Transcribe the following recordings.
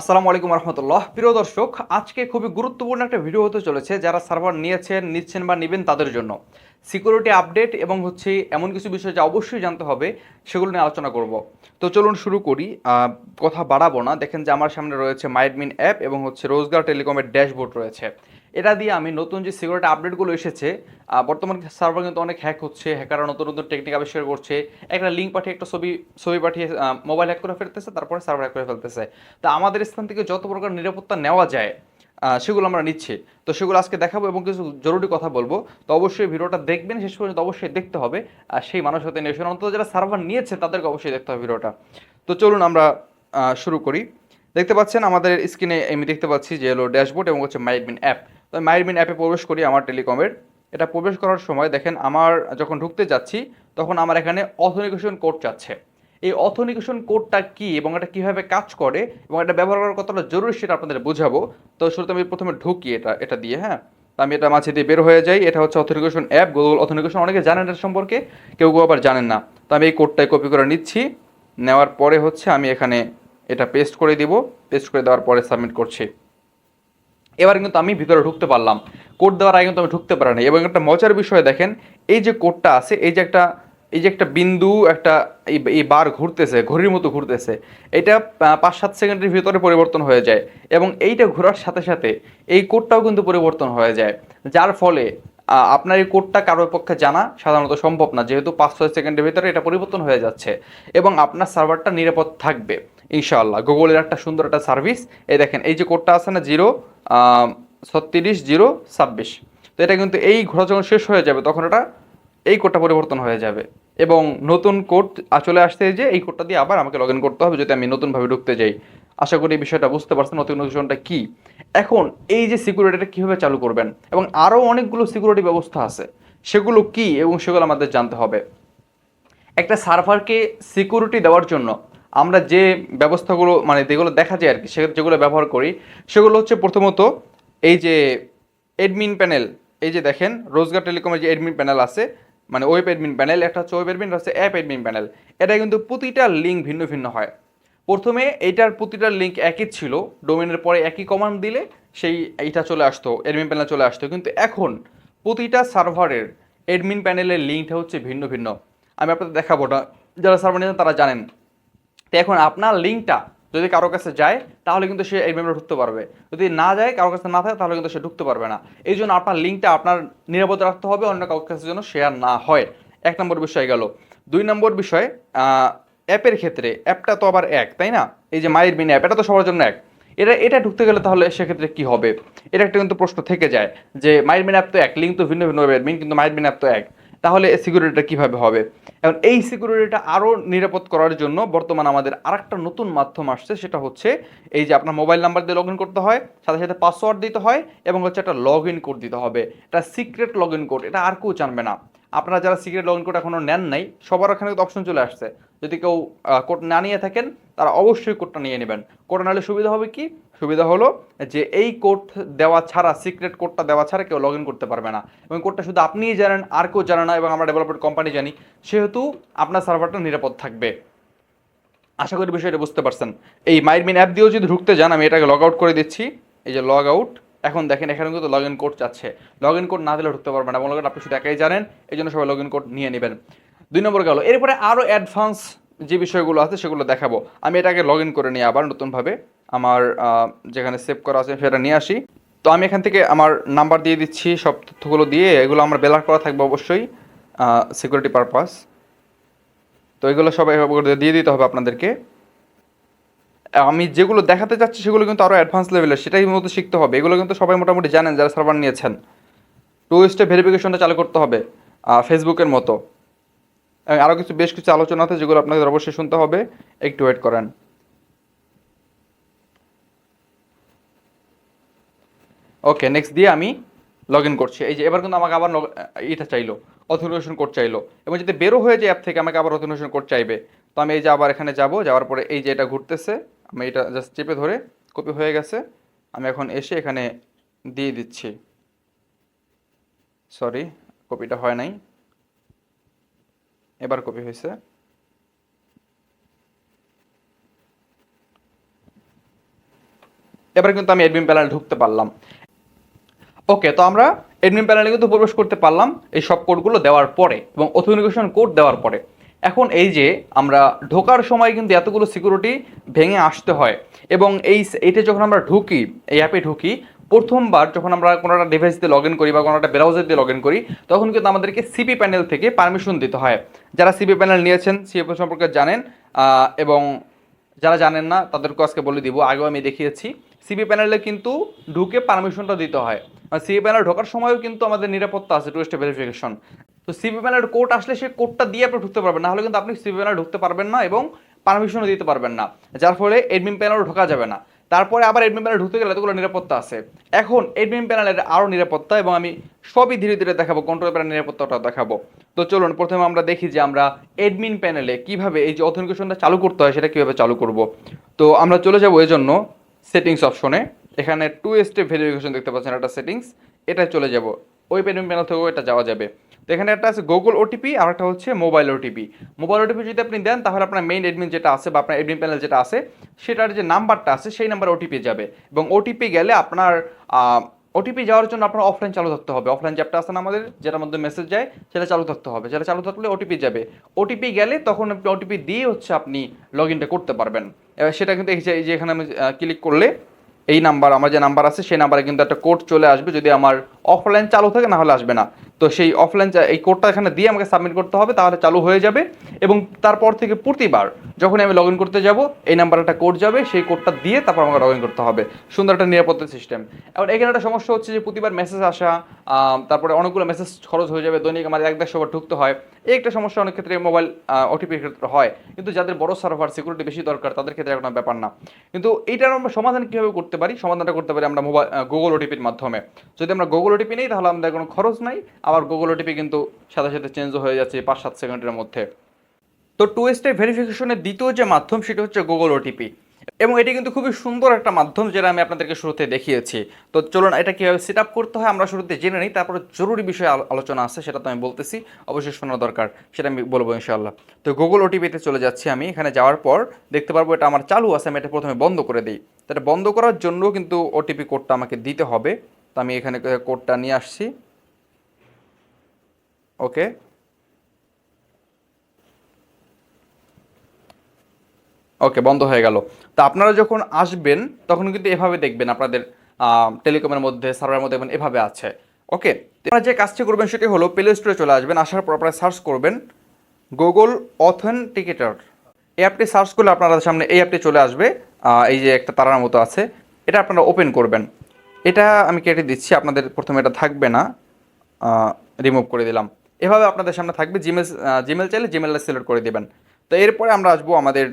আসসালামু আলাইকুম রহমতুল্লাহ। প্রিয় দর্শক, আজকে খুবই গুরুত্বপূর্ণ একটা ভিডিও হতে চলেছে যারা সার্ভার নিয়েছেন, নিচ্ছেন বা নেবেন তাদের জন্য। সিকিউরিটি আপডেট এবং হচ্ছে এমন কিছু বিষয় যা অবশ্যই জানতে হবে, সেগুলো নিয়ে আলোচনা করব। তো চলুন শুরু করি। কথা বাড়াবো না। দেখেন যে আমার সামনে রয়েছে মাইডমিন অ্যাপ এবং হচ্ছে রোজগার টেলিকমের ড্যাশবোর্ড রয়েছে। এটা দিয়ে আমি নতুন যে সিকিউরিটি আপডেটগুলো এসেছে বর্তমান সার্ভার কিন্তু অনেক হ্যাক হচ্ছে হ্যাকাররা নতুন নতুন টেকনিক আবিষ্কার করছে। একটা লিঙ্ক পাঠিয়ে একটা ছবি ছবি পাঠিয়ে মোবাইল হ্যাক করে ফেলতেছে, তারপরে সার্ভার হ্যাক করে ফেলতেছে। তা আমাদের স্থান থেকে যত প্রকার নিরাপত্তা নেওয়া যায় সেগুলো আমরা নিচ্ছি। তো সেগুলো আজকে দেখাবো এবং কিছু জরুরি কথা বলব। তো অবশ্যই ভিডিওটা দেখবেন, শেষ পর্যন্ত অবশ্যই দেখতে হবে। আর সেই মানুষ হতে নিয়ে অন্তত যারা সার্ভার নিয়েছে, তাদেরকে অবশ্যই দেখতে হবে ভিডিওটা। তো চলুন আমরা শুরু করি। দেখতে পাচ্ছেন আমাদের স্ক্রিনে আমি দেখতে পাচ্ছি যে হলো ড্যাশবোর্ড এবং হচ্ছে মাইডমিন অ্যাপ তো মাইডমিন অ্যাপে প্রবেশ করি আমার টেলিকমের। এটা প্রবেশ করার সময় দেখেন আমার যখন ঢুকতে যাচ্ছি, তখন আমার এখানে অথেনিকেশন কোড চাচ্ছে। এই অথেনিকেশন কোডটা কি এবং এটা কীভাবে কাজ করে এবং এটা ব্যবহার করার কতটা জরুরি সেটা আপনাদের বোঝাবো। তো শুরুতে আমি প্রথমে ঢুকি এটা এটা দিয়ে হ্যাঁ? তো আমি এটা মাঝে দিয়ে বের হয়ে যাই। এটা হচ্ছে অথেনিকেশন অ্যাপ গুগল অথেনিকেশন অনেকে জানেন এর সম্পর্কে, কেউ কেউ আবার জানেন না। তো আমি এই কোডটাই কপি করে নিচ্ছি। নেওয়ার পরে হচ্ছে আমি এখানে এটা পেস্ট করে দিব। পেস্ট করে দেওয়ার পরে সাবমিট করছি। এবার কিন্তু আমি ভিতরে ঢুকতে পারলাম। কোড দেওয়ার আগে কিন্তু আমি ঢুকতে পারিনি। এবং একটা মজার বিষয় দেখেন, এই যে কোডটা আছে, এই যে একটা, এই যে একটা বিন্দু, একটা এই বার ঘুরতেছে, ঘড়ির মতো ঘুরতেছে, এটা পাঁচ সাত সেকেন্ডের ভিতরে পরিবর্তন হয়ে যায়। এবং এইটা ঘোরার সাথে সাথে এই কোডটাও কিন্তু পরিবর্তন হয়ে যায়। যার ফলে আপনার এই কোডটা কারোর পক্ষে জানা সাধারণত সম্ভব না। যেহেতু পাঁচ ছয় সেকেন্ডের ভিতরে এটা পরিবর্তন হয়ে যাচ্ছে। এবং আপনার সার্ভারটা নিরাপদ থাকবে, ইনশাআল্লাহ। গুগলের একটা সুন্দর একটা সার্ভিস। এই দেখেন, এই যে কোডটা আছে না, জিরো ছত্রিশ জিরো ছাব্বিশ। তো এটা কিন্তু এই ঘোরা যখন শেষ হয়ে যাবে, তখন এটা এই কোডটা পরিবর্তন হয়ে যাবে। এবং নতুন কোড চলে আসতে যে এই কোডটা দিয়ে আবার আমাকে লগ ইন করতে হবে যদি আমি নতুনভাবে ঢুকতে যাই। আশা করি এই বিষয়টা বুঝতে পারছেন নতুন নোটিফিকেশনটা কি। এখন এই যে সিকিউরিটিটা কীভাবে চালু করবেন? এবং আরও অনেকগুলো সিকিউরিটি ব্যবস্থা আছে। সেগুলো কি? এবং সেগুলো আমাদের জানতে হবে। একটা সার্ভারকে সিকিউরিটি দেওয়ার জন্য আমরা যে ব্যবস্থাগুলো মানে যেগুলো দেখা যায় আর কি সে যেগুলো ব্যবহার করি, সেগুলো হচ্ছে প্রথমত এই যে এডমিন প্যানেল এই যে দেখেন, রোজগার টেলিকমের যে এডমিন প্যানেল আছে মানে ওয়েব এডমিন প্যানেল একটা হচ্ছে ওয়েব এডমিন হচ্ছে অ্যাপ এডমিন প্যানেল এটা কিন্তু প্রতিটা লিঙ্ক ভিন্ন ভিন্ন হয়। প্রথমে এইটার প্রতিটা লিঙ্ক একই ছিল ডোমেনের পরে একই কমান্ড দিলে সেই এইটা চলে আসতো এডমিন প্যানেল চলে আসতো, কিন্তু এখন প্রতিটা সার্ভারের এডমিন প্যানেলের লিঙ্কটা হচ্ছে ভিন্ন ভিন্ন। আমি আপনাদের দেখাবো না যারা সার্ভার নিয়েছেন তারা জানেন। তো এখন আপনার লিঙ্কটা যদি কারও কাছে যায়, তাহলে কিন্তু সে এই মেমোরি ঢুকতে পারবে। যদি না যায়, কারও কাছে না থাকে, তাহলে কিন্তু সে ঢুকতে পারবে না। এই জন্য আপনার লিঙ্কটা আপনার নিরাপদ রাখতে হবে, অন্য কারোর কাছে যেন শেয়ার না হয়। এক নম্বর বিষয় গেল। দুই নম্বর বিষয় অ্যাপের ক্ষেত্রে অ্যাপটা তো আবার এক, তাই না? এই যে মায়ের বিন অ্যাপ এটা তো সবার জন্য এক। এটা এটা ঢুকতে গেলে তাহলে সেক্ষেত্রে কি হবে? এটা একটা কিন্তু প্রশ্ন থেকে যায় যে মায়ের বিন অ্যাপ তো এক লিঙ্ক তো ভিন্ন ভিন্ন অ্যাডমিন কিন্তু মায়ের বিন অ্যাপ তো এক। তাহলে সিকিউরিটিটা কীভাবে হবে? এখন এই সিকিউরিটিটা আরও নিরাপদ করার জন্য বর্তমান আমাদের আরেকটা নতুন মাধ্যম আসছে, সেটা হচ্ছে এই যে আপনার মোবাইল নাম্বার দিয়ে লগ ইন করতে হয়, সাথে সাথে পাসওয়ার্ড দিতে হয় এবং হচ্ছে একটা লগ ইন কোড দিতে হবে। এটা সিক্রেট লগ ইন কোড এটা আর কেউ জানবে না। আপনারা যারা সিক্রেট লগ ইন কোড এখনও নেন নাই, সবার ওখানে কিন্তু অপশন চলে আসছে। যদি কেউ কোড না নিয়ে থাকেন, তারা অবশ্যই কোডটা নিয়ে নেবেন। কোডটা নাহলে সুবিধা হবে কি? সুবিধা হলো যে এই কোড দেওয়া ছাড়া, সিক্রেট কোডটা দেওয়া ছাড়া কেউ লগ ইন করতে পারবে না। এবং কোডটা শুধু আপনিই জানেন, আর কেউ জানে না, এবং আমরা ডেভেলপমেন্ট কোম্পানি জানি, সেহেতু আপনার সার্ভারটা নিরাপদ থাকবে। আশা করি বিষয়টা বুঝতে পারছেন। এই মাইরমিন অ্যাপ দিয়েও যদি ঢুকতে যান, আমি এটাকে লগ আউট করে দিচ্ছি। এই যে লগ আউট এখন দেখেন এখানে কিন্তু লগ ইন কোড চাচ্ছে লগ ইন কোড না দিলে ঢুকতে পারবেন মনে করেন আপনি শুধু একাই জানেন, এই জন্য সবাই লগ ইন কোড নিয়ে নেবেন। দুই নম্বর গেল, এরপরে আরও অ্যাডভান্স যে বিষয়গুলো আছে, সেগুলো দেখাবো। আমি এটাকে লগ ইন করে নিয়ে আবার নতুনভাবে আমার যেখানে সেভ করা আছে সেটা নিয়ে আসি। তো আমি এখান থেকে আমার নাম্বার দিয়ে দিচ্ছি, সব তথ্যগুলো দিয়ে। এগুলো আমার বেলার করা থাকবে অবশ্যই সিকিউরিটি পারপাস তো এগুলো সবাই দিয়ে দিতে হবে আপনাদেরকে। আমি যেগুলো দেখাতে চাচ্ছি সেগুলো কিন্তু আরও অ্যাডভান্স লেভেলের সেটাই মতো শিখতে হবে। এগুলো কিন্তু সবাই মোটামুটি জানেন যারা সার্ভার নিয়েছেন। টু স্টেপ ভেরিফিকেশনটা চালু করতে হবে ফেসবুকের মতো। আরও কিছু, বেশ কিছু আলোচনা আছে যেগুলো আপনাদের অবশ্যই শুনতে হবে। একটু ওয়েট করেন। ওকে নেক্সট দিয়ে আমি লগ ইন করছি। এই যে এবার কিন্তু আমাকে আবার এটা চাইলো অথেন্টিকেশন কোড চাইলো। এবং যদি বেরো হয়ে যায় অ্যাপ থেকে আমাকে আবার অথেন্টিকেশন কোড চাইবে। তো আমি এই যে আবার এখানে যাব, যাওয়ার পরে এই যে এটা ঘুরতেছে, আমি এটা জাস্ট চেপে ধরে কপি হয়ে গেছে। আমি এখন এসে এখানে দিয়ে দিচ্ছি। সরি কপিটা হয় নাই। এবার কপি হয়েছে। এবার কিন্তু আমি অ্যাডমিন প্যানেলে ঢুকতে পারলাম। ওকে তো আমরা অ্যাডমিন প্যানেলে কিন্তু প্রবেশ করতে পারলাম এই সব কোডগুলো দেওয়ার পরে এবং অথেন্টিকেশন কোড দেওয়ার পরে। এখন এই যে আমরা ঢোকার সময় কিন্তু এতগুলো সিকিউরিটি ভেঙে আসতে হয় এবং এই এইটা যখন আমরা ঢুকি, এই অ্যাপে ঢুকি, প্রথমবার যখন আমরা কোনো একটা ডিভাইস দিয়ে লগ ইন করি বা কোনো একটা ব্রাউজার দিয়ে লগ ইন করি, তখন কিন্তু আমাদেরকে সিপি প্যানেল থেকে পারমিশন দিতে হয়। যারা সিপি প্যানেল নিয়েছেন সিপি সম্পর্কে জানেন এবং যারা জানেন না, তাদেরকে আজকে বলে দিব, আগেও আমি দেখিয়েছি। সিপি প্যানেলে কিন্তু ঢুকে পারমিশনটা দিতে হয়। সিবি প্যানেল ঢোকার সময়ও কিন্তু আমাদের নিরাপত্তা আছে টু স্টেপ ভেরিফিকেশন তো সিবি প্যানেলের কোড আসলে সেই কোডটা দিয়ে আপনি ঢুকতে পারবেন, না হলে কিন্তু আপনি সিবি প্যানেল ঢুকতে পারবেন না এবং পারমিশনও দিতে পারবেন না। যার ফলে এডমিন প্যানেল ঢোকা যাবে না। তারপরে আবার এডমিন প্যানেল ঢুকতে গেলে এতগুলো নিরাপত্তা আছে। এখন এডমিন প্যানেলের আরও নিরাপত্তা এবং আমি সবই ধীরে ধীরে দেখাবো কন্ট্রোল প্যানেল নিরাপত্তাটা দেখাবো। তো চলুন, প্রথমে আমরা দেখি যে আমরা এডমিন প্যানেলে কীভাবে এই যে অথেন্টিকেশনটা চালু করতে হয়, সেটা কীভাবে চালু করব। তো আমরা চলে যাব এই জন্য সেটিংস অপশনে এখানে টু স্টেপ ভেরিফিকেশন দেখতে পাচ্ছেন একটা সেটিংস এটা চলে যাব। ওই এডমিন প্যানেল থেকেও এটা যাওয়া যাবে। তো এখানে একটা আছে গুগল ওটিপি আর একটা হচ্ছে মোবাইল ওটিপি মোবাইল ওটিপি যদি আপনি দেন, তাহলে আপনার মেইন এডমিন যেটা আছে বা আপনার এডমিন প্যানেল যেটা আছে, সেটার যে নাম্বারটা আছে, সেই নাম্বার ওটিপি যাবে। এবং ওটিপি গেলে আপনার ওটিপি যাওয়ার জন্য আপনার অফলাইন চালু থাকতে হবে। অফলাইন চ্যাপটা আছে না আমাদের, যেটার মধ্যে মেসেজ যায়, সেটা চালু থাকতে হবে। সেটা চালু থাকলে ওটিপি যাবে। ওটিপি গেলে তখন আপনি ওটিপি দিয়ে হচ্ছে আপনি লগ ইনটা করতে পারবেন। এবার সেটা কিন্তু এই যে এখানে আমি ক্লিক করলে এই নাম্বার, আমার যে নাম্বার আছে, সেই নাম্বারে কিন্তু একটা কোড চলে আসবে। যদি আমার অফলাইন চালু থাকে না হলে আসবে না। তো সেই অফলাইন এই কোডটা এখানে দিয়ে আমাকে সাবমিট করতে হবে, তাহলে চালু হয়ে যাবে। এবং তারপর থেকে প্রতিবার যখন আমি লগ ইন করতে যাব, এই নাম্বার একটা কোড যাবে, সেই কোডটা দিয়ে তারপর আমাকে লগ করতে হবে। সুন্দর একটা নিরাপত্তা সিস্টেম এবার এখানে একটা সমস্যা হচ্ছে যে প্রতিবার মেসেজ আসা তারপরে অনেকগুলো মেসেজ খরচ হয়ে যাবে, দৈনিক আমার এক দেড়শো বার ঢুকতে হয়। এই একটা সমস্যা অনেক ক্ষেত্রে মোবাইল ওটিপির ক্ষেত্রে হয়। কিন্তু যাদের বড় সার্ভার সিকিউরিটি বেশি দরকার, তাদের ক্ষেত্রে কোনো ব্যাপার না। কিন্তু এইটার আমরা সমাধান কীভাবে করতে পারি? সমাধানটা করতে পারি আমরা মোবাইল গুগল ওটিপির মাধ্যমে। যদি আমরা গুগল ওটিপি নেই, তাহলে আমাদের কোনো খরচ নাই। আবার গুগল ওটিপি কিন্তু সাথে সাথে চেঞ্জ হয়ে যাচ্ছে পাঁচ সাত সেকেন্ডের মধ্যে। তো টু স্টেপ ভেরিফিকেশনের দ্বিতীয় যে মাধ্যম, সেটা হচ্ছে গুগল ওটিপি এবং এটি কিন্তু খুবই সুন্দর একটা মাধ্যম যেটা আমি আপনাদেরকে শুরুতে দেখিয়েছি। তো চলুন, এটা কীভাবে সেট আপ করতে হয় আমরা শুরুতে জেনে নিই, তারপরে জরুরি বিষয়ে আলোচনা আছে, সেটা তো আমি বলতেছি। অবশ্যই শোনা দরকার, সেটা আমি বলব ইনশাল্লাহ তো গুগল ওটিপিতে চলে যাচ্ছি আমি, এখানে যাওয়ার পর দেখতে পারব এটা আমার চালু আছে, আমি এটা প্রথমে বন্ধ করে দিই। তো এটা বন্ধ করার জন্য কিন্তু ওটিপি কোডটা আমাকে দিতে হবে। তো আমি এখানে কোডটা নিয়ে আসছি। ওকে। ওকে, বন্ধ হয়ে গেল। তো আপনারা যখন আসবেন, তখন কিন্তু এভাবে দেখবেন আপনাদের টেলিকমের মধ্যে, সার্ভারের মধ্যে এভাবে আছে। ওকে আপনারা যে কাজটি করবেন সেটি হলো প্লে স্টোরে চলে আসবেন, আসার পর আপনারা সার্চ করবেন গুগল অথেন্টিকেটর এই অ্যাপটি সার্চ করলে আপনাদের সামনে এই অ্যাপটি চলে আসবে। এই যে একটা তারার মতো আছে, এটা আপনারা ওপেন করবেন। এটা আমি কেটে দিচ্ছি, আপনাদের প্রথমে এটা থাকবে না। রিমুভ করে দিলাম। এভাবে আপনাদের সামনে থাকবে জিমেল জিমেল চাইলে জিমেলটা সিলেক্ট করে দেবেন। তো এরপরে আমরা আসব আমাদের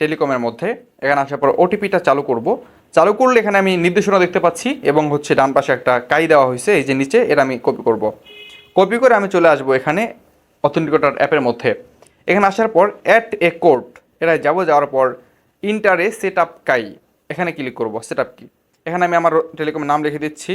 টেলিকমের মধ্যে। এখানে আসার পর ওটিপিটা চালু করব। চালু করলে এখানে আমি নির্দেশনা দেখতে পাচ্ছি এবং হচ্ছে ডান পাশে একটা কাই দেওয়া হয়েছে, এই যে নিচে, এটা আমি কপি করব। কপি করে আমি চলে আসব এখানে অথেন্টিকেটর অ্যাপের মধ্যে। এখানে আসার পর অ্যাট এ কোর্ট এটা যাব, যাওয়ার পর ইন্টারে সেট আপ কাই, এখানে ক্লিক করব সেট আপ কি এখানে আমি আমার টেলিকমের নাম লিখে দিচ্ছি।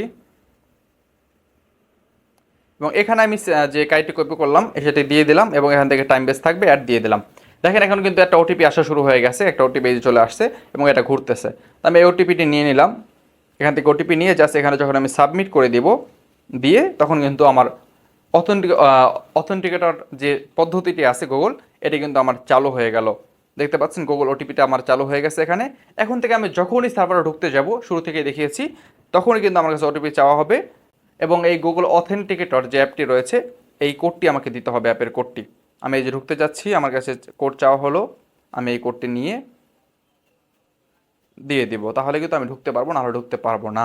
এবং এখানে আমি যে কাইটি কপি করলাম সেটি দিয়ে দিলাম এবং এখান থেকে টাইম বেস থাকবে অ্যাড দিয়ে দিলাম। দেখেন, এখন কিন্তু একটা ওটিপি আসা শুরু হয়ে গেছে, একটা ওটিপি চলে আসছে এবং এটা ঘুরতেছে। আমি এই ওটিপিটি নিয়ে নিলাম। এখান থেকে ওটিপি নিয়ে জাস্ট এখানে যখন আমি সাবমিট করে দিব, দিয়ে তখন কিন্তু আমার অথেন্টিক অথেন্টিকেটর যে পদ্ধতিটি আছে গুগল এটি কিন্তু আমার চালু হয়ে গেল। দেখতে পাচ্ছেন গুগল ওটিপিটা আমার চালু হয়ে গেছে এখানে। এখন থেকে আমি যখনই সার্ভারে ঢুকতে যাব, শুরু থেকে দেখিয়েছি, তখনই কিন্তু আমার কাছে ওটিপি চাওয়া হবে এবং এই গুগল অথেন্টিকেটর যে অ্যাপটি রয়েছে, এই কোডটি আমাকে দিতে হবে অ্যাপের কোডটি। আমি এই যে ঢুকতে যাচ্ছি, আমার কাছে কোড চাওয়া হলো, আমি এই কোডটি নিয়ে দিয়ে দিব। তাহলে কিন্তু আমি ঢুকতে পারব না আরও ঢুকতে পারব না।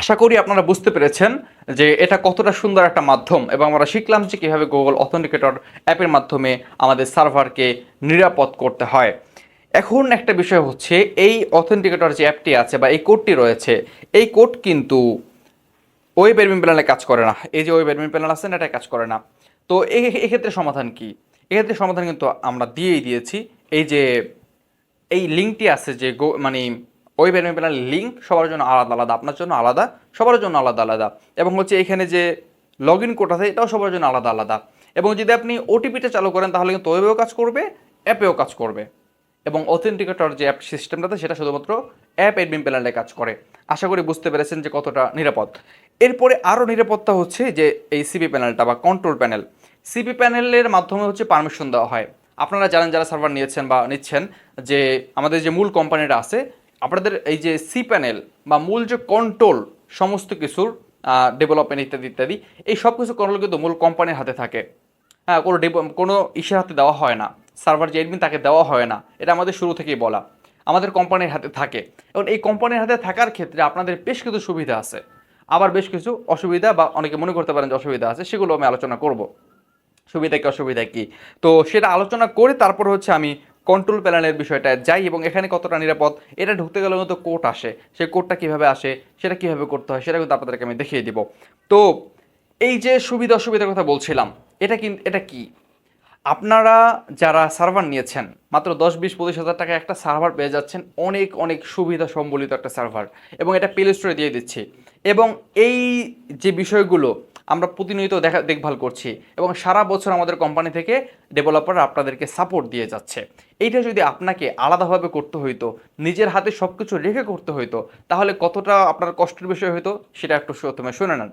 আশা করি আপনারা বুঝতে পেরেছেন যে এটা কতটা সুন্দর একটা মাধ্যম এবং আমরা শিখলাম যে কীভাবে গুগল অথেন্টিকেটর অ্যাপের মাধ্যমে আমাদের সার্ভারকে নিরাপদ করতে হয়। এখন একটা বিষয় হচ্ছে, এই অথেন্টিকেটর যে অ্যাপটি আছে বা এই কোডটি রয়েছে, এই কোড কিন্তু ওয়েব অ্যাডমিন প্যানেলে কাজ করে না। এই যে ওয়েব অ্যাডমিন প্যানেল আছে না এটা কাজ করে না। তো এক্ষেত্রে সমাধান কি? এক্ষেত্রে সমাধান কিন্তু আমরা দিয়েই দিয়েছি। এই যে, এই লিঙ্কটি আছে যে মানে ওয়েব অ্যাডমিন প্যানেল লিঙ্ক সবার জন্য আলাদা আলাদা, আপনার জন্য আলাদা, সবার জন্য আলাদা আলাদা। এবং হচ্ছে এখানে যে লগ ইন কোড আছে, এটাও সবার জন্য আলাদা আলাদা। এবং যদি আপনি ওটিপিটা চালু করেন, তাহলে কিন্তু ওয়েবেও কাজ করবে অ্যাপেও কাজ করবে। এবং অথেন্টিকেটর যে অ্যাপ সিস্টেমটাতে সেটা শুধুমাত্র অ্যাপ অ্যাডমিন প্যানেলে কাজ করে। আশা করি বুঝতে পেরেছেন যে কতটা নিরাপদ। এরপরে আরও নিরাপত্তা হচ্ছে যে এই সিপি প্যানেলটা বা কন্ট্রোল প্যানেল সিপি প্যানেলের মাধ্যমে হচ্ছে পারমিশন দেওয়া হয়। আপনারা জানেন, যারা সার্ভার নিয়েছেন বা নিচ্ছেন, যে আমাদের যে মূল কোম্পানিটা আছে আপনাদের এই যে সি প্যানেল বা মূল যে কন্ট্রোল সমস্ত কিছুর ডেভেলপমেন্ট ইত্যাদি ইত্যাদি, এই সব কিছু কন্ট্রোল কিন্তু মূল কোম্পানির হাতে থাকে। হ্যাঁ কোনো কোনো ইসের হাতে দেওয়া হয় না। সার্ভার যে এডমিন তাকে দেওয়া হয় না। এটা আমাদের শুরু থেকেই বলা। আমাদের কোম্পানির হাতে থাকে। এবং এই কোম্পানির হাতে থাকার ক্ষেত্রে আপনাদের বেশ কিছু সুবিধা আছে। আবার বেশ কিছু অসুবিধা বা অনেকে মনে করতে পারেন যে অসুবিধা আছে, সেগুলো আমি আলোচনা করব। সুবিধা কি, অসুবিধা কি? তো সেটা আলোচনা করে তারপর হচ্ছে আমি কন্ট্রোল প্যানেলের বিষয়টা যাই এবং এখানে কতটা নিরাপদ, এটা ঢুকতে গেলে কিন্তু কোড আসে। সেই কোডটা কীভাবে আসে, সেটা কীভাবে করতে হয়, সেটা কিন্তু আপনাদেরকে আমি দেখিয়ে দিব। তো, এই যে সুবিধা অসুবিধার কথা বলছিলাম, এটা কিন্তু এটা কি? আপনারা যারা সার্ভার নিয়েছেন, মাত্র দশ বিশ পঁচিশ হাজার টাকা একটা সার্ভার পেয়ে যাচ্ছেন, অনেক অনেক সুবিধা সম্বলিত একটা সার্ভার এবং এটা প্লে স্টোরে দিয়ে দিচ্ছি। এবং এই যে বিষয়গুলো আমরা প্রতিনিয়ত দেখা দেখভাল করছি এবং সারা বছর আমাদের কোম্পানি থেকে ডেভেলপার আপনাদেরকে সাপোর্ট দিয়ে যাচ্ছে। এইটা যদি আপনাকে আলাদাভাবে করতে হইতো, নিজের হাতে সব কিছু রেখে করতে হইতো, তাহলে কতটা আপনার কষ্টের বিষয় হইতো সেটা একটু প্রথমে শুনে নেন।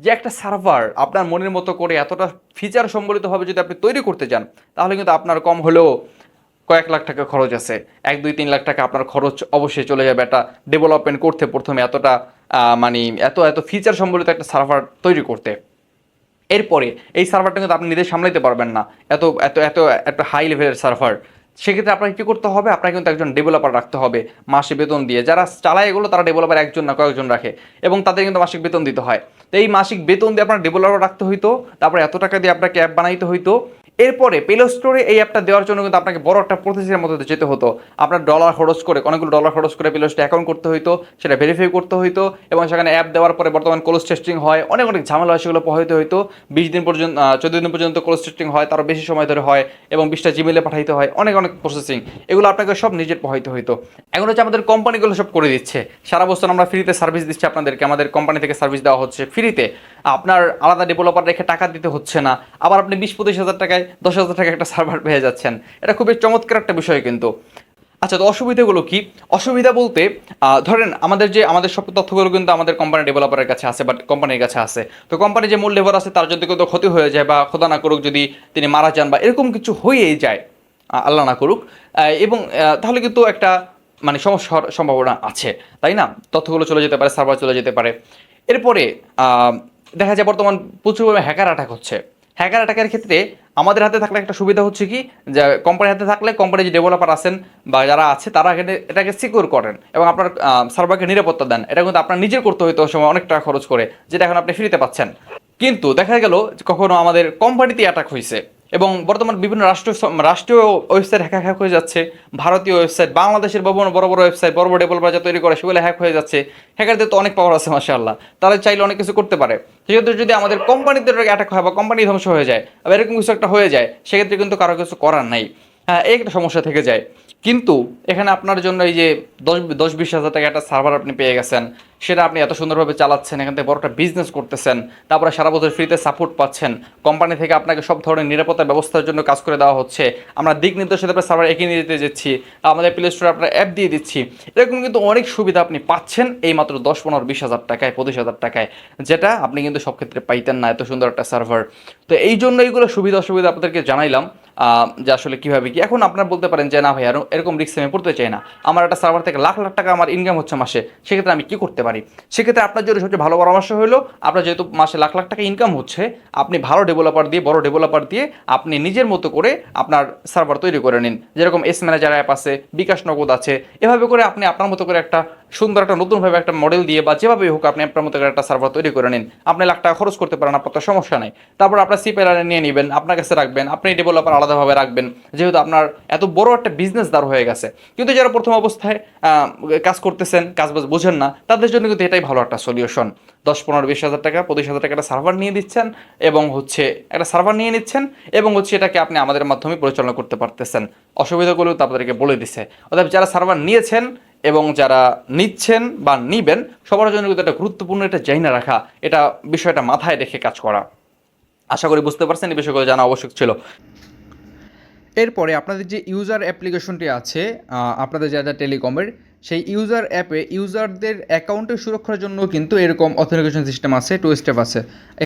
যে একটা সার্ভার আপনার মনের মতো করে এতটা ফিচার সম্বলিতভাবে যদি আপনি তৈরি করতে চান তাহলে কিন্তু আপনার কম হলেও কয়েক লাখ টাকা খরচ আছে। এক, দুই, তিন লাখ টাকা আপনার খরচ অবশ্যই চলে যাবে। একটা ডেভেলপমেন্ট করতে প্রথমে এতটা মানে এত এত ফিচার সম্বলিত একটা সার্ভার তৈরি করতে। এরপরে এই সার্ভারটা কিন্তু আপনি নিজে সামলাইতে পারবেন না। এত এত এত একটা হাই লেভেলের সার্ভার সেক্ষেত্রে আপনাকে কী করতে হবে? আপনাকে কিন্তু একজন ডেভেলপার রাখতে হবে মাসে বেতন দিয়ে। যারা চালায় এগুলো তারা ডেভেলপার একজন না কয়েকজন রাখে এবং তাদের কিন্তু মাসিক বেতন দিতে হয়। তো এই মাসিক বেতন দিয়ে আপনার ডেভেলপার রাখতে হইতো, তারপরে এত টাকা দিয়ে আপনাকে অ্যাপ বানাইতে হইতো। এরপরে প্লে স্টোরে এই অ্যাপটা দেওয়ার জন্য কিন্তু আপনাকে বড় একটা প্রসেসের মধ্যে যেতে হতো। আপনার ডলার খরচ করে, অনেকগুলো ডলার খরচ করে প্লে স্টোরে অ্যাকাউন্ট করতে হইতো, সেটা ভেরিফাই করতে হইতো এবং সেখানে অ্যাপ দেওয়ার পরে বর্তমান ক্লোজ টেস্টিং হয়, অনেক অনেক ঝামেলা হয় সেগুলো পোহাইতে হইতো। বিশ দিন পর্যন্ত চোদ্দ দিন পর্যন্ত ক্লোজ টেস্টিং হয়, তারও বেশি সময় ধরে হয় এবং বিশটা জিমেলে পাঠাইতে হয়, অনেক অনেক প্রসেসিং এগুলো আপনাকে সব নিজের পোহাইতে হইতো। এখন হচ্ছে আমাদের কোম্পানিগুলো সব করে দিচ্ছে। সারা বছর আমরা ফ্রিতে সার্ভিস দিচ্ছি আপনাদেরকে, আমাদের কোম্পানি থেকে সার্ভিস দেওয়া হচ্ছে ফ্রিতে আপনার আলাদা ডেভেলপার রেখে টাকা দিতে হচ্ছে না। আবার আপনি বিশ, পঁচিশ হাজার টাকায় দশ হাজার টাকা একটা সার্ভার পেয়ে যাচ্ছেন। এটা খুবই চমৎকার একটা বিষয় কিন্তু। আচ্ছা তো অসুবিধাগুলো কি? অসুবিধা বলতে ধরেন আমাদের যে, আমাদের সব তথ্যগুলো কিন্তু আমাদের কোম্পানি ডেভেলপারের কাছে আছে বাট কোম্পানির কাছে আছে। তো কোম্পানির যে মূল লেবার আছে, তার যদি কিন্তু ক্ষতি হয়ে যায় বা খোদা না করুক, যদি তিনি মারা যান বা এরকম কিছু হয়েই যায় আল্লাহ না করুক এবং তাহলে কিন্তু একটা মানে সমস্যার সম্ভাবনা আছে, তাই না? তথ্যগুলো চলে যেতে পারে সার্ভার চলে যেতে পারে। এরপরে দেখা যায় বর্তমান প্রচুর হ্যাকার অ্যাটাক হচ্ছে। হ্যাকার অ্যাটাকের ক্ষেত্রে আমাদের হাতে থাকলে একটা সুবিধা হচ্ছে কি? যে কোম্পানির হাতে থাকলে কোম্পানির যে ডেভেলপার আছেন বা যারা আছে, তারা এখানে এটাকে সিকিউর করেন এবং আপনার সার্ভারকে নিরাপত্তা দেন। এটা কিন্তু আপনার নিজের করতে হইতে সময় অনেক টাকা খরচ করে, যেটা এখন আপনি ফ্রিতে পাচ্ছেন। কিন্তু দেখা গেল কখনো আমাদের কোম্পানিতে অ্যাটাক হয়েছে এবং বর্তমান বিভিন্ন রাষ্ট্র রাষ্ট্রীয় ওয়েবসাইট হ্যাক হ্যাক হয়ে যাচ্ছে, ভারতীয় ওয়েবসাইট বাংলাদেশের বিভিন্ন বড় বড় ওয়েবসাইট বড় বড় ডেভেলপার যা তৈরি করে সেগুলো হ্যাক হয়ে যাচ্ছে। হ্যাকারদের তো অনেক পাওয়ার আছে, মাশাআল্লাহ। তারা চাইলে অনেক কিছু করতে পারে। সেক্ষেত্রে যদি আমাদের কোম্পানিতে অ্যাটাক হয় বা কোম্পানি ধ্বংস হয়ে যায়, বা এরকম কিছু একটা হয়ে যায়, সেক্ষেত্রে কিন্তু কারও কিছু করার নাই। হ্যাঁ এই একটা সমস্যা থেকে যায়। কিন্তু এখানে আপনার জন্য এই যে দশ দশ বিশ হাজার টাকা একটা সার্ভার আপনি পেয়ে গেছেন, সেটা আপনি এত সুন্দরভাবে চালাচ্ছেন, এখান থেকে বড় একটা বিজনেস করতেছেন, তারপরে সারা বছর ফ্রিতে সাপোর্ট পাচ্ছেন কোম্পানি থেকে আপনাকে সব ধরনের নিরাপত্তা ব্যবস্থার জন্য কাজ করে দেওয়া হচ্ছে, আমরা দিক নির্দেশিত সার্ভার এগিয়ে নিয়ে যেতে যাচ্ছি, আমাদের প্লে স্টোরে আপনার অ্যাপ দিয়ে দিচ্ছি, এরকম কিন্তু অনেক সুবিধা আপনি পাচ্ছেন এই মাত্র দশ, পনেরো, বিশ হাজার টাকায়, পঁচিশ হাজার টাকায়, যেটা আপনি কিন্তু সব ক্ষেত্রে পাইতেন না, এত সুন্দর একটা সার্ভার তো এই জন্য এইগুলো সুবিধা অসুবিধা আপনাদেরকে জানাইলাম। যে আসলে কীভাবে কি। এখন আপনারা বলতে পারেন যে, না ভাই, আর এরকম রিক্স আমি পড়তে চাই না। আমার একটা সার্ভার থেকে লাখ লাখ টাকা আমার ইনকাম হচ্ছে মাসে। সেক্ষেত্রে আমি কী করতে পারি? সেক্ষেত্রে আপনার জন্য সবচেয়ে ভালো পরামর্শ হলো, আপনার যেহেতু মাসে লাখ লাখ টাকা ইনকাম হচ্ছে, আপনি ভালো ডেভেলপার দিয়ে, বড় ডেভেলপার দিয়ে আপনি নিজের মতো করে আপনার সার্ভার তৈরি করে নিন। যেরকম এস ম্যানেজার অ্যাপ আছে, বিকাশ নগদ আছে, এভাবে করে আপনি আপনার মতো করে একটা সুন্দর একটা নতুনভাবে একটা মডেল দিয়ে বা যেভাবে হোক আপনি আপনার মতো একটা সার্ভার তৈরি করে নিন। আপনি লাখ টাকা খরচ করতে পারেন, আপনার তো সমস্যা নেই। তারপর আপনার সিপেলারে নিয়ে নেবেন, আপনার কাছে রাখবেন, আপনি ডেভেলপার আলাদাভাবে রাখবেন, যেহেতু আপনার এত বড় একটা বিজনেস দাঁড় হয়ে গেছে। কিন্তু যারা প্রথম অবস্থায় কাজ করতেছেন, কাজ বাজ বোঝেন না, তাদের জন্য কিন্তু এটাই ভালো একটা সলিউশন দশ, পনেরো, বিশ হাজার টাকা, পঁচিশ হাজার টাকা একটা সার্ভার নিয়ে দিচ্ছেন এবং হচ্ছে একটা সার্ভার নিয়ে নিচ্ছেন এবং হচ্ছে এটাকে আপনি আমাদের মাধ্যমে পরিচালনা করতে পারতেছেন। অসুবিধাগুলো তো আপনাদেরকে বলে দিছে। অর্থাৎ যারা সার্ভার নিয়েছেন এবং যারা নিচ্ছেন বা নিবেন, সবার জন্য কিন্তু একটা গুরুত্বপূর্ণ একটা জাইনা রাখা, এটা বিষয়টা মাথায় রেখে কাজ করা। আশা করি বুঝতে পারছেন, এই বিষয়গুলো জানা আবশ্যক ছিল। এরপরে আপনাদের যে ইউজার অ্যাপ্লিকেশনটি আছে আপনাদের যা যা টেলিকমের, সেই ইউজার অ্যাপে ইউজারদের অ্যাকাউন্টের সুরক্ষার জন্য কিন্তু এরকম অথেন্টিকেশন সিস্টেম আছে টু স্টেপ আছে।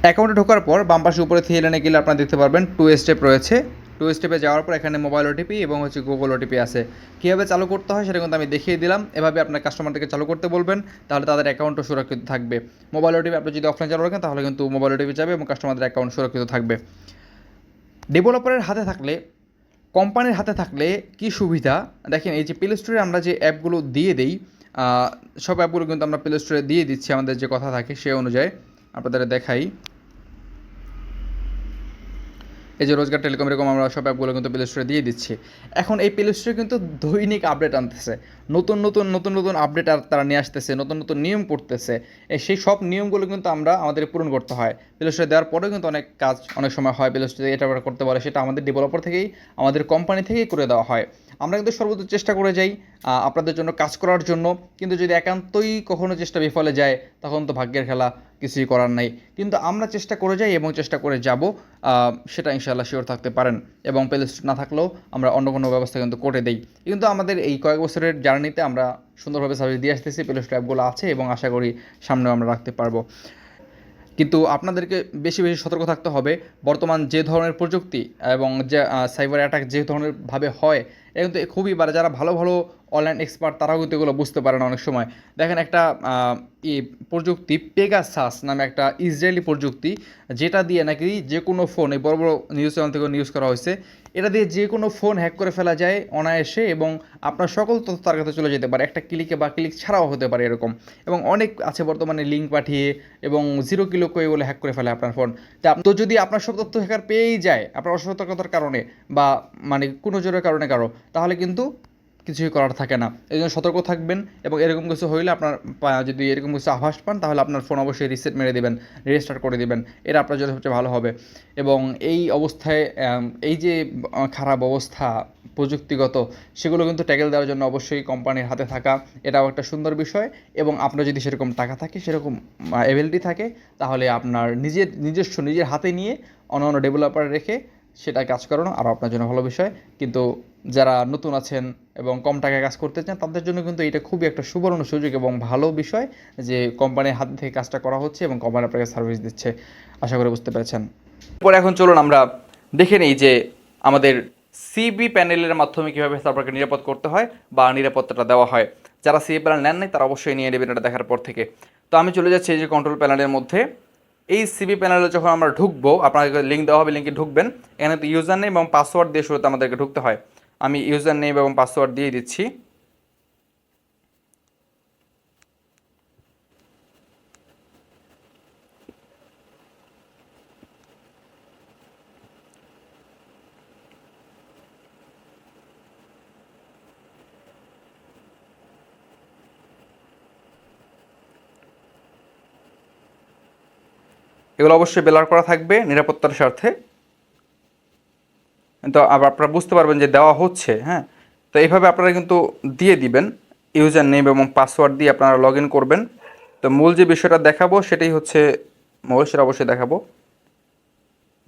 অ্যাকাউন্টে ঢোকার পর বাম পাশে উপরে থ্রি লাইনে গেলে আপনারা দেখতে পারবেন টু স্টেপ রয়েছে। টু স্টেপে যাওয়ার পর এখানে মোবাইল ওটিপি এবং হচ্ছে গুগল ওটিপি আছে। কীভাবে চালু করতে হয় সেটা কিন্তু আমি দেখিয়ে দিলাম। এভাবে আপনার কাস্টমারদেরকে চালু করতে বলবেন, তাহলে তাদের অ্যাকাউন্টও সুরক্ষিত থাকবে। মোবাইল ওটিপি আপনি যদি অফলাইন চালু রাখেন, তাহলে কিন্তু মোবাইল ওটিপি যাবে এবং কাস্টমারদের অ্যাকাউন্ট সুরক্ষিত থাকবে। ডেভেলপারের হাতে থাকলে কোম্পানির হাতে থাকলে কি সুবিধা? দেখেন, এই যে প্লে স্টোরে আমরা যে অ্যাপগুলো দিয়ে দিই সব অ্যাপগুলো কিন্তু আমরা প্লে স্টোরে দিয়ে দিচ্ছি। আমাদের যে কথা থাকে সে অনুযায়ী আপনাদের দেখাই। এই যে রোজগার টেলিকম এরকম আমরা সব অ্যাপগুলো কিন্তু প্লে স্টোরে দিয়ে দিচ্ছি। এখন এই প্লে স্টোরে কিন্তু দৈনিক আপডেট আনতেছে। নতুন নতুন নতুন নতুন আপডেট আর তারা নিয়ে আসতেছে, নতুন নতুন নিয়ম করতেছে। সেই সব নিয়মগুলো কিন্তু আমরা আমাদের পূরণ করতে হয়। প্লে দেওয়ার পরেও কিন্তু অনেক কাজ অনেক সময় হয় প্লে স্টোরে এটা করতে বলে, সেটা আমাদের ডেভেলপার থেকেই, আমাদের কোম্পানি থেকেই করে দেওয়া হয়। আমরা কিন্তু সর্বোচ্চ চেষ্টা করে যাই আপনাদের জন্য কাজ করার জন্য, কিন্তু যদি একান্তই কখনো চেষ্টা বিফলে যায়, তখন তো ভাগ্যের খেলা কিছুই করার নাই। কিন্তু আমরা চেষ্টা করে যাই এবং চেষ্টা করে যাব সেটা ইনশাল্লাহ শিওর থাকতে পারেন। এবং প্লে স্টোর না থাকলেও আমরা অন্য কোনো ব্যবস্থা কিন্তু করে দিই। কিন্তু আমাদের এই কয়েক বছরের জার্নিতে আমরা সুন্দরভাবে সার্ভিস দিয়ে আসতেছি প্লে স্টোর অ্যাপগুলো আছে এবং আশা করি সামনেও আমরা রাখতে পারব। কিন্তু আপনাদেরকে বেশি বেশি সতর্ক থাকতে হবে। বর্তমান যে ধরনের প্রযুক্তি এবং যে সাইবার অ্যাটাক যে ধরনের ভাবে হয় এটা কিন্তু খুবই বাড়ে যারা ভালো ভালো অনলাইন এক্সপার্ট তারাও কিন্তু এগুলো বুঝতে পারে না অনেক সময়। দেখেন একটা প্রযুক্তি পেগাসাস নামে একটা ইসরায়েলি প্রযুক্তি, যেটা দিয়ে নাকি যে কোনো ফোন এই বড় বড় নিউজ চ্যানেল থেকে নিউজ করা হয়েছে, এটা দিয়ে যে কোনো ফোন হ্যাক করে ফেলা যায় অনায়াসে এবং আপনার সকল তথ্য তার কাছে চলে যেতে পারে। একটা ক্লিকে বা ক্লিক ছাড়াও হতে পারে এরকম। এবং অনেক আছে বর্তমানে লিঙ্ক পাঠিয়ে এবং জিরো কিলো করে বলে হ্যাক করে ফেলে আপনার ফোন তো যদি আপনার সব তথ্য হ্যাকার পেয়েই যায়, আপনার অসতর্কতার কারণে বা মানে কোনো জোরের কারণে কারও, তাহলে কিন্তু কিছুই করার থাকে না। এই জন্য সতর্ক থাকবেন এবং এরকম কিছু হইলে আপনার যদি এরকম কিছু আভাস পান, তাহলে আপনার ফোন অবশ্যই রিসেট মেরে দেবেন রেজিস্টার করে দেবেন। এটা আপনার জন্য সবচেয়ে ভালো হবে। এবং এই অবস্থায় এই যে খারাপ অবস্থা প্রযুক্তিগত, সেগুলো কিন্তু ট্যাকেল দেওয়ার জন্য অবশ্যই কোম্পানির হাতে থাকা, এটাও একটা সুন্দর বিষয়। এবং আপনার যদি সেরকম টাকা থাকে, সেরকম অ্যাভেলিটি থাকে, তাহলে আপনার নিজের নিজস্ব নিজের হাতে নিয়ে অন্য অন্য ডেভেলপার রেখে সেটা কাজ করানো আরও আপনার জন্য ভালো বিষয়। কিন্তু যারা নতুন আছেন এবং কম টাকায় কাজ করতে চান, তাদের জন্য কিন্তু এটা খুবই একটা সুবর্ণ সুযোগ এবং ভালো বিষয় যে কোম্পানির হাত থেকে কাজটা করা হচ্ছে এবং কোম্পানি আপনাকে সার্ভিস দিচ্ছে। আশা করে বুঝতে পেরেছেন। এরপর এখন চলুন আমরা দেখে নিই যে আমাদের সিবি প্যানেলের মাধ্যমে কীভাবে সার্ভারকে নিরাপদ করতে হয় বা নিরাপত্তাটা দেওয়া হয়। যারা সিবি প্যানেল নেন নাই, তারা অবশ্যই নিয়ে নেবেন এটা দেখার পর থেকে। তো আমি চলে যাচ্ছি এই যে কন্ট্রোল প্যানেলের মধ্যে। এই সিবি প্যানেলে যখন আমরা ঢুকবো, আপনাকে লিঙ্ক দেওয়া হবে লিঙ্কে ঢুকবেন। এখানে তো ইউজার নেম এবং পাসওয়ার্ড দিয়ে শুরুতে আমাদেরকে ঢুকতে হয়। আমি ইউজার নেম এবং পাসওয়ার্ড দিয়ে দিচ্ছি। এগুলো অবশ্যই বেলার করা থাকবে নিরাপত্তার স্বার্থে। তো আবার আপনারা বুঝতে পারবেন যে দেওয়া হচ্ছে হ্যাঁ? তো এইভাবে আপনারা কিন্তু দিয়ে দিবেন ইউজার নেম এবং পাসওয়ার্ড দিয়ে আপনারা লগ করবেন। তো মূল যে বিষয়টা দেখাবো সেটাই হচ্ছে সেটা অবশ্যই দেখাবো।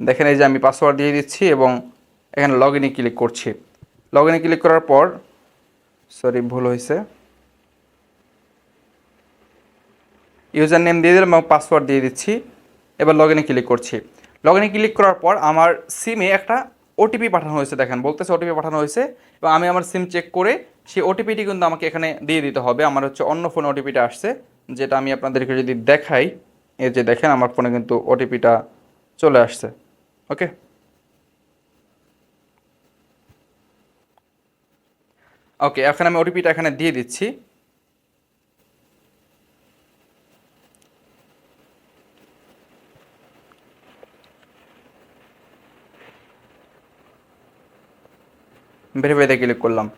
দেখেন এই যে আমি পাসওয়ার্ড দিয়ে দিচ্ছি এবং এখানে লগ ইনে ক্লিক করছি। লগ ইনে ক্লিক করার পর, সরি, ভুল হয়েছে। ইউজার নেম দিয়ে দিলাম এবং পাসওয়ার্ড দিয়ে দিচ্ছি। এবার লগ ইনে ক্লিক করছি। লগ ইনে ক্লিক করার পর আমার সিমে একটা ওটিপি পাঠানো হয়েছে দেখেন, বলতেছে ওটিপি পাঠানো হয়েছে, এবং আমি আমার সিম চেক করে সেই ওটিপিটি কিন্তু আমাকে এখানে দিয়ে দিতে হবে। আমার হচ্ছে অন্য ফোনে ওটিপিটা আসছে, যেটা আমি আপনাদেরকে যদি দেখাই, এই যে দেখেন আমার ফোনে কিন্তু ওটিপিটা চলে আসছে ওকে ওকে এখন আমি ওটিপিটা এখানে দিয়ে দিচ্ছি। ভেরিফাইতে ক্লিক করলাম।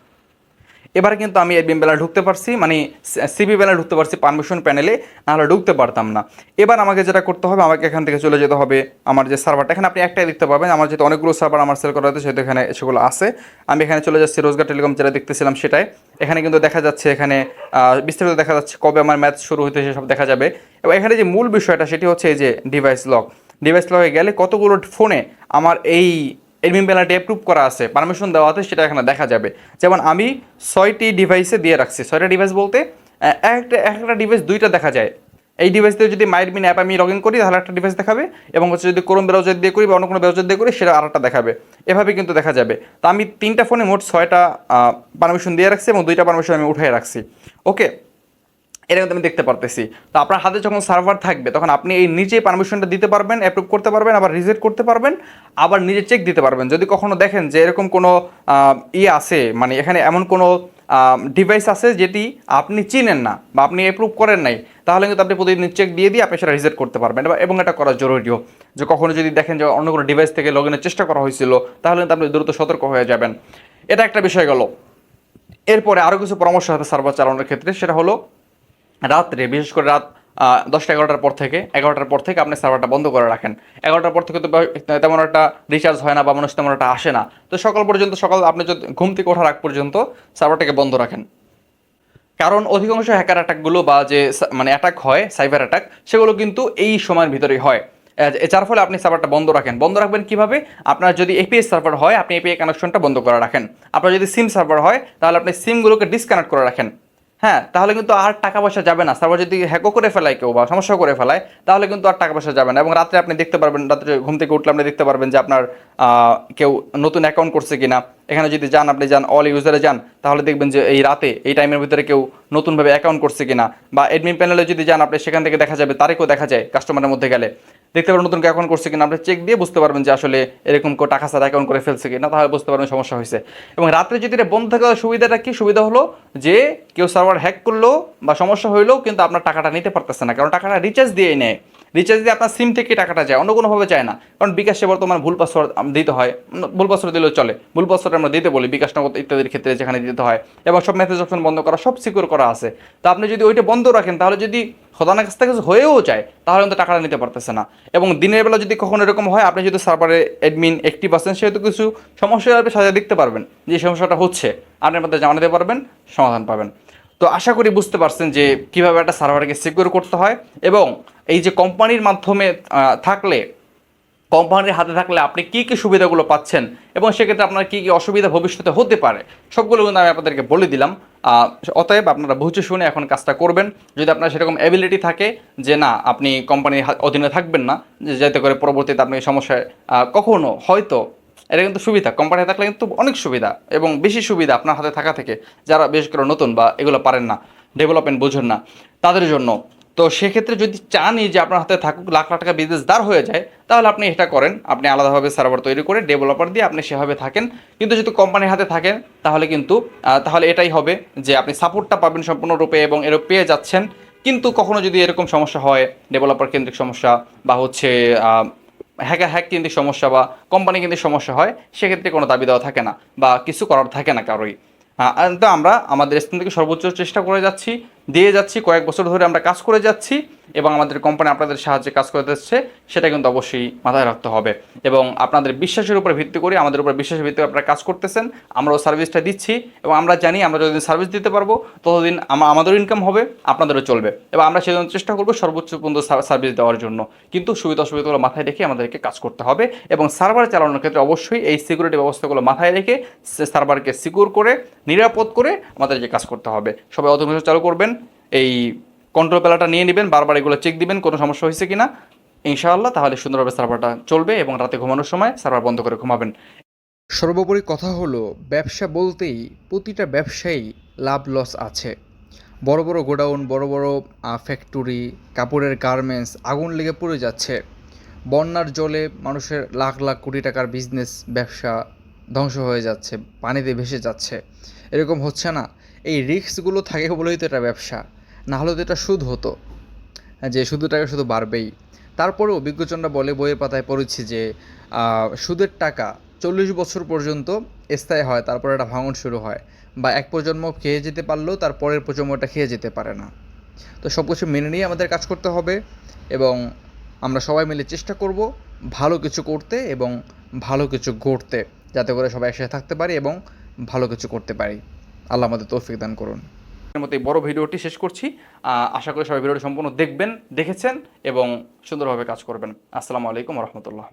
এবার কিন্তু আমি এডমিন বেলা ঢুকতে পারছি মানে সিবি বেলা ঢুকতে পারছি পারমিশন প্যানেলে নাহলে ঢুকতে পারতাম না। এবার আমাকে যেটা করতে হবে, আমাকে এখান থেকে চলে যেতে হবে আমার যে সার্ভারটা এখানে আপনি একটাই দেখতে পাবেন, আমার যেহেতু অনেকগুলো সার্ভার আমার সেল করা হয়েছে, সেহেতু এখানে সেগুলো আছে। আমি এখানে চলে যাচ্ছি রোজগার টেলিকম যেটা দেখতেছিলাম সেটাই। এখানে কিন্তু দেখা যাচ্ছে এখানে বিস্তারিত দেখা যাচ্ছে কবে আমার ম্যাচ শুরু হইতে সব দেখা যাবে। এবং এখানে যে মূল বিষয়টা, সেটি হচ্ছে এই যে ডিভাইস লক ডিভাইস লকে গেলে কতগুলো ফোনে আমার এই এডমিন প্যানেলটি অ্যাপ্রুভ করা আছে পারমিশন দেওয়া আছে, সেটা এখানে দেখা যাবে। যেমন আমি ছয়টি ডিভাইসে দিয়ে রাখছি। ছয়টা ডিভাইস বলতে একটা একটা ডিভাইস দুইটা দেখা যায়। এই ডিভাইস দিয়ে যদি মাইডমিন অ্যাপ আমি লগ ইন করি, তাহলে একটা ডিভাইস দেখাবে। এবং হচ্ছে যদি ক্রোম ব্রাউজার দিয়ে করি বা অন্য কোনো ব্রাউজার দিয়ে করি, সেটা আরেকটা দেখাবে। এভাবে কিন্তু দেখা যাবে। তো আমি তিনটা ফোনে মোট ছয়টা পারমিশন দিয়ে রাখছি এবং দুইটা পারমিশন আমি উঠিয়ে রাখছি। ওকে এটা কিন্তু আমি দেখতে পারতেছি। তো আপনার হাতে যখন সার্ভার থাকবে, তখন আপনি এই নিজে পারমিশনটা দিতে পারবেন অ্যাপ্রুভ করতে পারবেন, আবার রিজেক্ট করতে পারবেন, আবার নিজে চেক দিতে পারবেন। যদি কখনো দেখেন যে এরকম কোনো ইয়ে আছে মানে এখানে এমন কোনো ডিভাইস আছে যেটি আপনি চিনেন না বা আপনি অ্যাপ্রুভ করেন নাই, তাহলে কিন্তু আপনি প্রতিদিন চেক দিয়ে দিয়ে আপনি সেটা রিজেক্ট করতে পারবেন এবং- এটা করা জরুরিও। যে কখনো যদি দেখেন যে অন্য কোনো ডিভাইস থেকে লগ চেষ্টা করা হয়েছিল, তাহলে কিন্তু আপনি দ্রুত সতর্ক হয়ে যাবেন। এটা একটা বিষয় গেল। এরপরে আরও কিছু পরামর্শ হবে সার্ভার চালানোর ক্ষেত্রে, সেটা হলো রাত্রে, বিশেষ করে রাত দশটা এগারোটার পর থেকে, এগারোটার পর থেকে আপনি সার্ভারটা বন্ধ করে রাখেন। এগারোটার পর থেকে তো তেমন একটা রিচার্জ হয় না বা মানুষ তেমন একটা আসে না। তো সকাল পর্যন্ত, সকাল আপনি যদি ঘুম থেকে ওঠার আগ পর্যন্ত সার্ভারটাকে বন্ধ রাখেন। কারণ অধিকাংশ হ্যাকার অ্যাটাকগুলো বা যে মানে অ্যাটাক হয় সাইবার অ্যাটাক সেগুলো কিন্তু এই সময়ের ভিতরেই হয়। যার ফলে আপনি সার্ভারটা বন্ধ রাখেন। বন্ধ রাখবেন কীভাবে? আপনার যদি এপিএস সার্ভার হয়, আপনি এপিআই কানেকশনটা বন্ধ করে রাখেন। আপনার যদি সিম সার্ভার হয়, তাহলে আপনি সিমগুলোকে ডিসকানেক্ট করে রাখেন। হ্যাঁ তাহলে কিন্তু আর টাকা পয়সা যাবে না। সার্ভার যদি হ্যাকও করে ফেলায় কেউ বা সমস্যা করে ফেলায়, তাহলে কিন্তু আর টাকা পয়সা যাবে না। এবং রাত্রে আপনি দেখতে পারবেন, রাত্রে ঘুম থেকে উঠলে আপনি দেখতে পারবেন যে আপনার কেউ নতুন অ্যাকাউন্ট করছে কিনা। এখানে যদি যান, আপনি যান অল ইউজারে যান, তাহলে দেখবেন যে এই রাতে, এই টাইমের ভিতরে কেউ নতুনভাবে অ্যাকাউন্ট করছে কিনা বা অ্যাডমিন প্যানেলে যদি যান, আপনি সেখান থেকে দেখা যাবে, তারিখও দেখা যায় কাস্টমারের মধ্যে গেলে। দেখতে পারবেন নতুন অ্যাকাউন্ট করছে কিনা, আপনি চেক দিয়ে বুঝতে পারবেন যে আসলে এরকম কেউ টাকা ছাড়া অ্যাকাউন্ট করে ফেলছে কিনা, তাহলে বুঝতে পারবেন সমস্যা হয়েছে। এবং রাত্রে যদি এটা বন্ধ থাকার সুবিধাটা কি? সুবিধা হলো যে কেউ সার্ভার হ্যাক করল বা সমস্যা হইলেও কিন্তু আপনার টাকাটা নিতে পারতেছে না, কারণ টাকাটা রিচার্জ দিয়েই নেয়। রিচার্জ দিয়ে আপনার সিম থেকে টাকাটা যায় অন্য কোনোভাবে যায় না। কারণ বিকাশে বর্তমানে ভুল পাসওয়ার্ড দিতে হয়। ভুল পাসওয়ার্ড দিলেও চলে। ভুল পাসওয়ার্ড আমরা দিতে বলি বিকাশ নগদ ইত্যাদির ক্ষেত্রে যেখানে দিতে হয়। এবং সব মেসেজ অপশন বন্ধ করা, সব সিকিউর করা আছে। তো আপনি যদি ওইটা বন্ধ রাখেন, তাহলে যদি খোদানের কাছ থেকে হয়েও যায়, তাহলে কিন্তু টাকাটা নিতে পারতেছে না। এবং দিনের বেলা যদি কখনো এরকম হয়, আপনি যদি সার্ভারে অ্যাডমিন একটি পার্সেন্ট সেহেতু কিছু সমস্যা আপনি সাজা দেখতে পারবেন যে সমস্যাটা হচ্ছে। আপনার মধ্যে জানাতে পারবেন, সমাধান পাবেন। তো আশা করি বুঝতে পারছেন যে কীভাবে একটা সার্ভারকে সিকিউর করতে হয় এবং এই যে কোম্পানির মাধ্যমে থাকলে কোম্পানির হাতে থাকলে আপনি কী কী সুবিধাগুলো পাচ্ছেন এবং সেক্ষেত্রে আপনার কী কী অসুবিধা ভবিষ্যতে হতে পারে সবগুলো কিন্তু আমি আপনাদেরকে বলে দিলাম। অতএব আপনারা বুঝে শুনে এখন কাজটা করবেন। যদি আপনার সেরকম অ্যাবিলিটি থাকে যে না আপনি কোম্পানির অধীনে থাকবেন না যাতে করে পরবর্তীতে আপনি সমস্যায় আহ, কখনো হয়তো এটা কিন্তু সুবিধা। কোম্পানি থাকলে কিন্তু অনেক সুবিধা এবং বেশি সুবিধা আপনার হাতে থাকা থেকে যারা বেশ করে নতুন বা এগুলো পারেন না ডেভেলপমেন্ট বোঝেন না তাদের জন্য। তো সেক্ষেত্রে যদি চানই যে আপনার হাতে থাকুক, লাখ লাখ টাকা বিজনেস দাঁড় হয়ে যায়, তাহলে আপনি এটা করেন। আপনি আলাদাভাবে সার্ভার তৈরি করে ডেভেলপার দিয়ে আপনি সেভাবে থাকেন। কিন্তু যদি কোম্পানির হাতে থাকেন, তাহলে কিন্তু তাহলে এটাই হবে যে আপনি সাপোর্টটা পাবেন সম্পূর্ণরূপে এবং এরও পেয়ে যাচ্ছেন। কিন্তু কখনো যদি এরকম সমস্যা হয় ডেভেলপার কেন্দ্রিক সমস্যা বা হচ্ছে আহ, হ্যাকার হ্যাক কিন্তু সমস্যা বা কোম্পানি কিন্তু সমস্যা হয় সেক্ষেত্রে কোনো দাবি দেওয়া থাকে না বা কিছু করার থাকে না কারোই তো আমরা আমাদের স্থান থেকে সর্বোচ্চ চেষ্টা করে যাচ্ছি। দিয়ে যাচ্ছি, কয়েক বছর ধরে আমরা কাজ করে যাচ্ছি এবং আমাদের কোম্পানি আপনাদের সাহায্যে কাজ করে দিচ্ছে সেটা কিন্তু অবশ্যই মাথায় রাখতে হবে। এবং আপনাদের বিশ্বাসের উপর ভিত্তি করে, আমাদের উপর বিশ্বাসের ভিত্তি আপনারা কাজ করতেছেন, আমরাও সার্ভিসটা দিচ্ছি এবং আমরা জানি আমরা যতদিন সার্ভিস দিতে পারব, ততদিন আমা- আমাদেরও ইনকাম হবে, আপনাদেরও চলবে। এবং আমরা সেজন্য চেষ্টা করব সর্বোচ্চ পর্যন্ত সার্ভিস দেওয়ার জন্য। কিন্তু সুবিধা অসুবিধাগুলো মাথায় রেখে আমাদেরকে কাজ করতে হবে এবং সার্ভার চালানোর ক্ষেত্রে অবশ্যই এই সিকিউরিটি ব্যবস্থাগুলো মাথায় রেখে সার্ভারকে সিকিউর করে, নিরাপদ করে আমাদেরকে কাজ করতে হবে। সবাই অটোমেশন চালু করবেন এই কন্ট্রোল প্যালাটা নিয়ে নেবেন, বারবার এগুলো চেক দিবেন, কোনো সমস্যা হয়েছে কি না ইনশাআল্লাহ, তাহলে সুন্দরভাবে সার্ভারটা চলবে এবং রাতে ঘুমানোর সময় সার্ভার বন্ধ করে ঘুমাবেন। সর্বোপরি কথা হলো, ব্যবসা বলতেই প্রতিটা ব্যবসায়ী লাভ লস আছে। বড় বড় গোডাউন, বড় বড় ফ্যাক্টরি কাপড়ের গার্মেন্টস আগুন লেগে পড়ে যাচ্ছে। বন্যার জলে মানুষের লাখ লাখ কোটি টাকার বিজনেস ব্যবসা ধ্বংস হয়ে যাচ্ছে, পানিতে ভেসে যাচ্ছে। এরকম হচ্ছে না। এই রিস্কগুলো থাকে বলেই তো এটা ব্যবসা। না হলে তো এটা সুদ হতো। যে শুধু টাকা শুধু বাড়বেই। তারপরেও বিজ্ঞজনরা বলে, বইয়ের পাতায় পড়েছি যে সুদের টাকা চল্লিশ বছর পর্যন্ত স্থায়ী হয়, তারপরে এটা ভাঙন শুরু হয়। বা এক প্রজন্ম খেয়ে যেতে পারলেও তার পরের প্রজন্মটা খেয়ে যেতে পারে না। তো সব কিছু মেনে নিয়ে আমাদের কাজ করতে হবে এবং আমরা সবাই মিলে চেষ্টা করব ভালো কিছু করতে এবং ভালো কিছু গড়তে, যাতে করে সবাই একসাথে থাকতে পারি এবং ভালো কিছু করতে পারি। আল্লাহ আমাদের তৌফিক দান করুন। মতো এই বড় ভিডিওটি শেষ করছি। আশা করি সবাই ভিডিওটি সম্পূর্ণ দেখবেন, দেখেছেন এবং সুন্দরভাবে কাজ করবেন। আসসালামু আলাইকুম রহমতুল্লাহ।